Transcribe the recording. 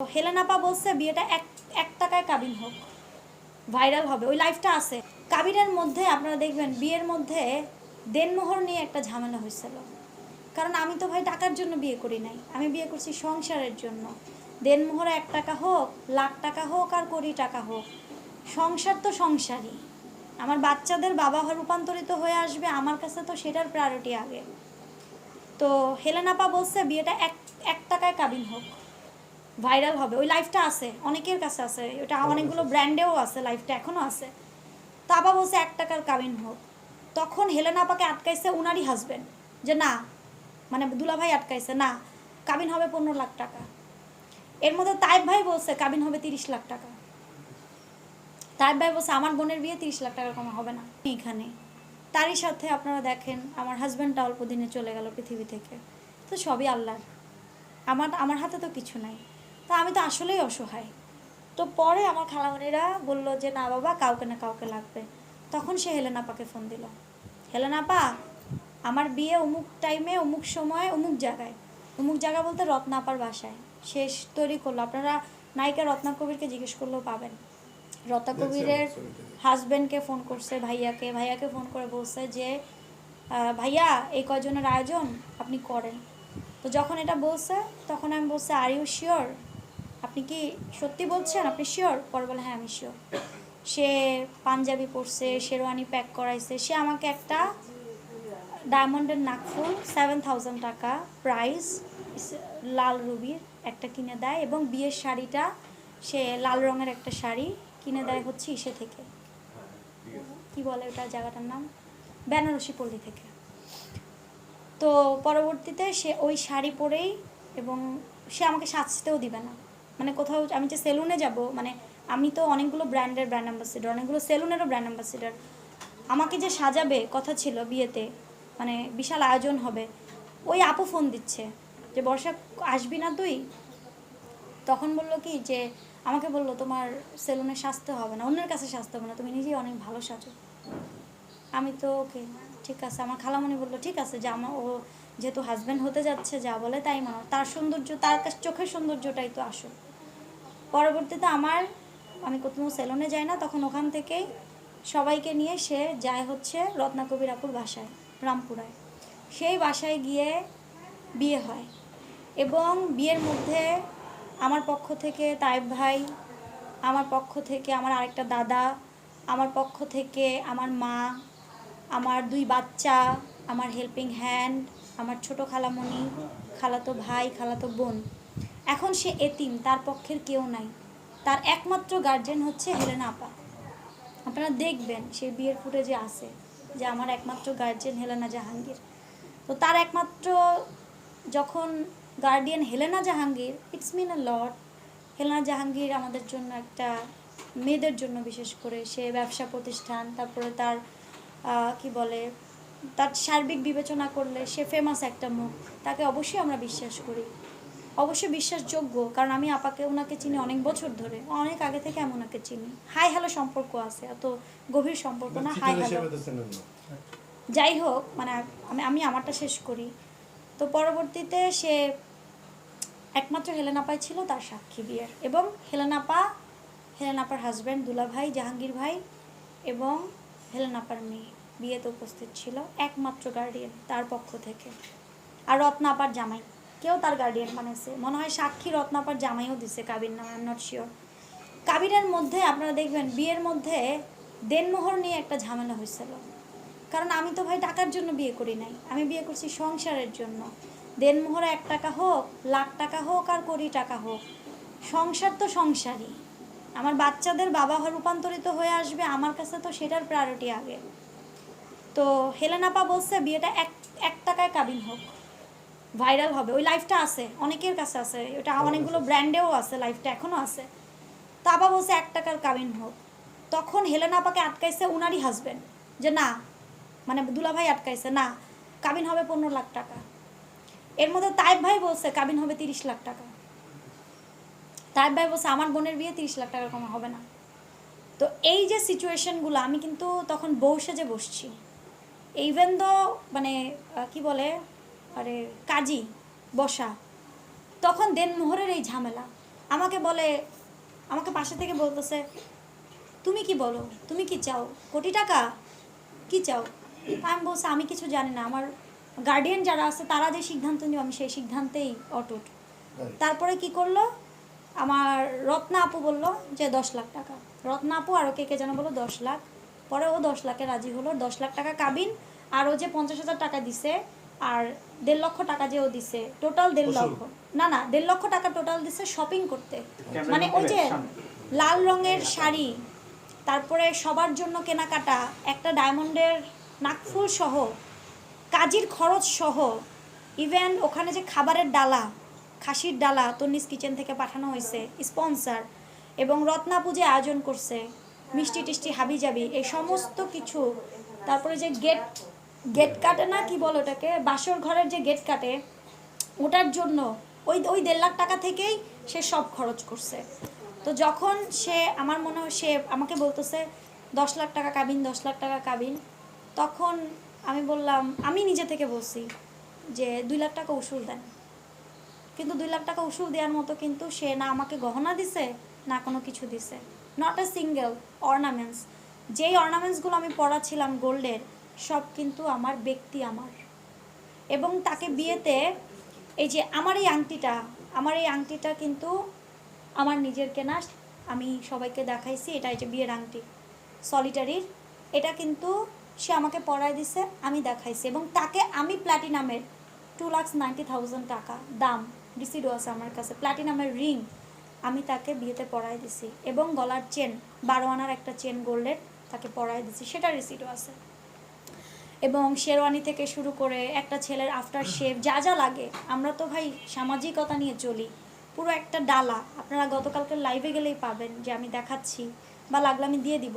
হেলেনাপা বলছে, বিয়েটা এক এক টাকায় কাবিন হোক। ভাইরাল হবে। ওই লাইফটা আছে। কাবিনের মধ্যে আপনারা দেখবেন, বিয়ের মধ্যে দেনমোহর নিয়ে একটা ঝামেলা হয়েছিল। কারণ আমি তো ভাই টাকার জন্য বিয়ে করি নাই। আমি বিয়ে করছি সংসারের জন্য। দেনমোহরে এক টাকা হোক, লাখ টাকা হোক আর কোটি টাকা হোক, সংসার তো সংসারই। আমার বাচ্চাদের বাবা রূপান্তরিত হয়ে আসবে, আমার কাছে তো সেটার প্রায়োরিটি আগে। তো হেলেনাপা বলছে, বিয়েটা এক এক টাকায় কাবিন হোক। ভাইরাল হবে। ওই লাইফটা আছে অনেকের কাছে আছে। ওটা অনেকগুলো ব্র্যান্ডেও আছে লাইফটা এখনও আছে। তা আবার বলছে এক টাকার কাবিন হোক। তখন হেলেনা আপাকে আটকাইছে উনারই হাজবেন্ড যে না মানে দুলাভাই আটকাইছে না কাবিন হবে পনেরো লাখ টাকা। এর মধ্যে তাইব ভাই বলছে কাবিন হবে তিরিশ লাখ টাকা। তাইব ভাই বলছে আমার বোনের বিয়ে তিরিশ লাখ টাকার কমা হবে না। এখানে তারই সাথে আপনারা দেখেন আমার হাজব্যান্ডটা অল্প দিনে চলে গেল পৃথিবী থেকে। তো সবই আল্লাহর। আমার আমার হাতে তো কিছু নাই। তা আমি তো আসলেই অসহায়। তো পরে আমার খালামণিরা বলল যে না বাবা কাউকে না কাউকে লাগবে। তখন সে হেলেনাপাকে ফোন দিল। হেলেনাপা আমার বিয়ে অমুক টাইমে অমুক সময় অমুক জায়গায়। অমুক জায়গা বলতে রত্নাপার বাসায়। শেষ তৈরি করল। আপনারা নায়িকা রত্না কবিরকে জিজ্ঞেস করলেও পাবেন। রত্না কবিরের হাজব্যান্ডকে ফোন করছে ভাইয়াকে। ভাইয়াকে ফোন করে বলছে যে ভাইয়া এই কজনের আয়োজন আপনি করেন? তো যখন এটা বলছে তখন আমি বলছি আর ইউ শিওর আপনি কি সত্যি বলছেন? আপনি শিওর পরে বলে হ্যাঁ আমি শিওর সে পাঞ্জাবি পরছে, শেরওয়ানি প্যাক করাইছে। সে আমাকে একটা ডায়মন্ডের নাকফুল সেভেন থাউজেন্ড টাকা প্রাইস লাল রুবির একটা কিনে দেয় এবং বিয়ের শাড়িটা সে লাল রঙের একটা শাড়ি কিনে দেয় হচ্ছে ইসে থেকে। কি বলে ওটা জায়গাটার নাম? বেনারসি পল্লী থেকে। তো পরবর্তীতে সে ওই শাড়ি পরেই এবং সে আমাকে সাজতেও দিবে না। মানে কোথাও আমি যে সেলুনে যাব মানে আমি তো অনেকগুলো ব্র্যান্ডের ব্র্যান্ড অ্যাম্বাসিডার অনেকগুলো সেলুনেরও ব্র্যান্ড অ্যাম্বাসিডার আমাকে যে সাজাবে কথা ছিল বিয়েতে মানে বিশাল আয়োজন হবে, ওই আপু ফোন দিচ্ছে যে, বর্ষা, আসবি না তুই? তখন বলল কি যে, আমাকে বলল তোমার সেলুনে সাজতে হবে না, অন্যের কাছে সাজতে হবে না, তুমি নিজেই অনেক ভালো সাজো। আমি তো, ওকে, ঠিক আছে। আমার খালামণি বলল, ঠিক আছে, যে আমার ও যেহেতু হাজব্যান্ড হতে যাচ্ছে, যা বলে তাই মানো তার সৌন্দর্য, তার কাছে, চোখের সৌন্দর্যটাই তো আসল। পরবর্তীতে আমার, আমি কোথাও সেলুনে যাই না, তখন ওখান থেকেই সবাইকে নিয়ে সে যায় হচ্ছে রত্নাকবির আপুর বাসায়, রামপুরায়। সেই বাসায় গিয়ে বিয়ে হয় এবং বিয়ের মধ্যে আমার পক্ষ থেকে তাইব ভাই, আমার পক্ষ থেকে আমার আরেকটা দাদা, আমার পক্ষ থেকে আমার মা, আমার দুই বাচ্চা, আমার হেল্পিং হ্যান্ড আমার ছোট খালামণি, খালাতো ভাই, খালাতো বোন। এখন সে এতিম, তার পক্ষের কেউ নাই। তার একমাত্র গার্জেন হচ্ছে হেলেনা আপা। আপনারা দেখবেন সেই বিয়ের ফুটেজে আছে যে আমার একমাত্র গার্জেন হেলেনা জাহাঙ্গীর। তো তার একমাত্র যখন guardian Helena Jahangir it's mean a lot Helena Jahangir আমাদের জন্য একটা মেয়েদের জন্য বিশেষ করে সে ব্যবসা প্রতিষ্ঠান, তারপরে তার কি বলে, তার সার্বিক বিবেচনা করলে সে ফেমাস একটা মুখ, তাকে অবশ্যই আমরা বিশ্বাস করি। অবশ্যই বিশ্বাসযোগ্য কারণ আমি আপাকে ওনাকে চিনি অনেক বছর ধরে অনেক আগে থেকে আমি ওনাকে চিনি। হাই হ্যালো সম্পর্ক আছে এত গভীর সম্পর্ক না হাই হ্যালো। যাই হোক মানে আমি আমি আমারটা শেষ করি। তো পরবর্তীতে সে একমাত্র হেলেনাপাই ছিল তার সাক্ষী বিয়ের এবং হেলেনাপা হেলেনাপার হাজব্যান্ড দুলা ভাই জাহাঙ্গীর ভাই এবং হেলেনাপার মেয়ে বিয়েতে উপস্থিত ছিল একমাত্র গার্ডিয়ান তার পক্ষ থেকে। আর রত্নাপার জামাই। তার গার্ডিয়ান বানাইছে। মনে হয় সাক্ষী রত্নাপার জামাইও দিছে কাবির নাম আই এম নট শিওর কাবিরের মধ্যে আপনারা দেখবেন, বিয়ের মধ্যে দেনমোহর নিয়ে একটা ঝামেলা হয়েছিল। কারণ আমি তো ভাই টাকার জন্য বিয়ে করি নাই। আমি বিয়ে করছি সংসারের জন্য। দেনমোহরে এক টাকা হোক, লাখ টাকা হোক আর কোটি টাকা হোক, সংসার তো সংসারই। আমার বাচ্চাদের বাবা রূপান্তরিত হয়ে আসবে, আমার কাছে তো সেটার প্রায়োরিটি আগে। তো হেলেনাপা বলছে, বিয়েটা এক এক টাকায় কাবিন হোক। ভাইরাল হবে। ওই লাইফটা আছে অনেকের কাছে আছে। ওটা অনেকগুলো ব্র্যান্ডেও আছে। লাইফটা এখনও আছে। তা আবার বলছে এক টাকার কাবিন হোক। তখন হেলেনাপাকে আটকাইছে উনারই হাজব্যান্ড যে না মানে দুলাভাই আটকাইছে না কাবিন হবে পনেরো লাখ টাকা। এর মধ্যে তাইব ভাই বলছে কাবিন হবে তিরিশ লাখ টাকা। তাইব ভাই বলছে আমার বোনের বিয়ে তিরিশ লাখ টাকা কমা হবে না। তো এই যে সিচুয়েশনগুলো আমি কিন্তু তখন বউ সেজে বসছি। ইভেন দো মানে কি বলে আরে কাজী বসা। তখন দেনমোহরের এই ঝামেলা। আমাকে বলে আমাকে পাশে থেকে বলতেছে তুমি কি বলো? তুমি কি চাও? কোটি টাকা? কি চাও? আমি বলছে আমি কিছু জানি না। আমার গার্ডিয়ান যারা আছে তারা যে সিদ্ধান্ত নিও আমি সেই সিদ্ধান্তেই অটুট। তারপরে কি করল? আমার রত্না আপু বলল যে দশ লাখ টাকা। রত্না আপু আরও কে কে যেন বলো দশ লাখ। পরে ও দশ লাখে রাজি হলো। দশ লাখ টাকা কাবিন আর ও যে পঞ্চাশ হাজার টাকা দিছে আর দেড় লক্ষ টাকা যে ও দিছে টোটাল দেড় লক্ষ। না না দেড় লক্ষ টাকা টোটাল দিছে শপিং করতে। মানে ওই যে লাল রঙের শাড়ি তারপরে সবার জন্য কেনাকাটা একটা ডায়মন্ডের নাকফুল সহ কাজের খরচ সহ ইভেন ওখানে যে খাবারের ডালা খাসির ডালা তন্নিস কিচেন থেকে পাঠানো হয়েছে স্পন্সার এবং রত্না পুজো আয়োজন করছে মিষ্টি টিষ্টি হাবি যাবি এই সমস্ত কিছু তারপরে যে গেট গেট কাটে না, কি বলো ওটাকে? বাসর ঘরের যে গেট কাটে, ওটার জন্য ওই ওই দেড় লাখ টাকা থেকেই সে সব খরচ করছে। তো যখন সে, আমার মনে হয় সে আমাকে বলতেছে, দশ লাখ টাকা কাবিন, দশ লাখ টাকা কাবিন, তখন আমি বললাম, আমি নিজে থেকে বলছি যে, দুই লাখ টাকা উসুল দেন। কিন্তু দুই লাখ টাকা উসুল দেওয়ার মতো কিন্তু সে না আমাকে গহনা দিছে, না কোনো কিছু দিছে। নট এ সিঙ্গেল অর্নামেন্টস যেই অর্নামেন্টসগুলো আমি পড়াছিলাম গোল্ডের সব কিন্তু আমার ব্যক্তি আমার। এবং তাকে বিয়েতে এই যে আমার এই আংটিটা, আমার এই আংটিটা কিন্তু আমার নিজের কেনা, আমি সবাইকে দেখাইছি, এটা এই যে বিয়ের আংটি সলিটারির এটা কিন্তু সে আমাকে পরায় দিছে, আমি দেখাইছি। এবং তাকে আমি প্ল্যাটিনামের টু লাক্স নাইনটি থাউজেন্ড টাকা দাম রিসিডও আছে আমার কাছে প্ল্যাটিনামের রিং আমি তাকে বিয়েতে পরায় দিছি। এবং গলার চেন বারো আনার একটা চেন গোল্ডের তাকে পরায় দিছি, সেটা রিসিডও আছে। এবং শেরওয়ানি থেকে শুরু করে একটা ছেলের আফটার শেভ যা যা লাগে। আমরা তো ভাই সামাজিকতা নিয়ে চলি। পুরো একটা ডালা। আপনারা গতকালকে লাইভে গেলেই পাবেন যে আমি দেখাচ্ছি বা লাগলে আমি দিয়ে দিব।